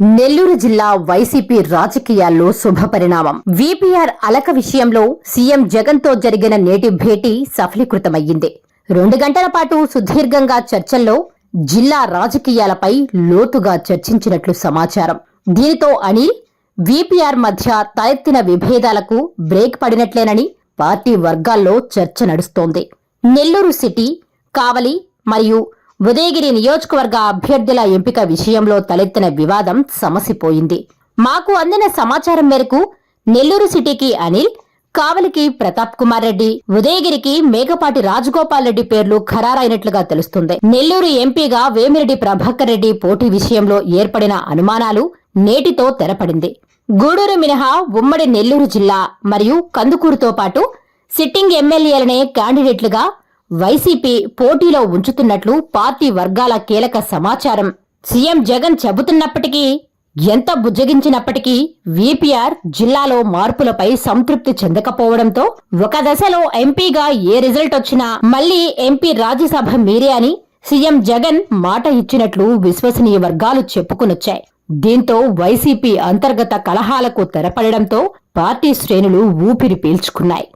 నెల్లూరు జిల్లా వైసీపీ రాజకీయాల్లో శుభ పరిణామం. అలక విషయంలో సీఎం జగన్తో జరిగిన నేటి భేటీ సఫలీకృతమయ్యింది. రెండు గంటల పాటు సుదీర్ఘంగా చర్చల్లో జిల్లా రాజకీయాలపై లోతుగా చర్చించినట్లు సమాచారం. దీనితో అనిల్ విపిఆర్ మధ్య తలెత్తిన విభేదాలకు బ్రేక్ పడినట్లేనని పార్టీ వర్గాల్లో చర్చ నడుస్తోంది. నెల్లూరు సిటీ కావలి మరియు ఉదయగిరి నియోజకవర్గ అభ్యర్థుల ఎంపిక విషయంలో తలెత్తిన వివాదం సమసిపోయింది. మాకు అందిన సమాచారం మేరకు నెల్లూరు సిటీకి అనిల్ కావలికి ప్రతాప్ కుమార్ రెడ్డి ఉదయగిరికి మేకపాటి రాజగోపాల్ రెడ్డి పేర్లు ఖరారైనట్లుగా తెలుస్తుంది. నెల్లూరు ఎంపీగా వేమిరెడ్డి ప్రభాకర్ రెడ్డి పోటీ విషయంలో ఏర్పడిన అనుమానాలు నేటితో తెరపడింది. గూడూరు మినహా ఉమ్మడి నెల్లూరు జిల్లా మరియు కందుకూరుతో పాటు సిట్టింగ్ ఎమ్మెల్యేలనే క్యాండిడేట్లుగా వైసీపీ పోటీలో ఉంచుతున్నట్లు పార్టీ వర్గాల కీలక సమాచారం. సీఎం జగన్ చెబుతున్నప్పటికీ ఎంత బుజ్జగించినప్పటికీ వీపీఆర్ జిల్లాలో మార్పులపై సంతృప్తి చెందకపోవడంతో ఒక దశలో ఎంపీగా ఏ రిజల్ట్ వచ్చినా మళ్ళీ ఎంపీ రాజ్యసభ మీరే అని సీఎం జగన్ మాట ఇచ్చినట్లు విశ్వసనీయ వర్గాలు చెప్పుకునొచ్చాయి. దీంతో వైసీపీ అంతర్గత కలహాలకు తెరపడడంతో పార్టీ శ్రేణులు ఊపిరి పీల్చుకున్నాయి.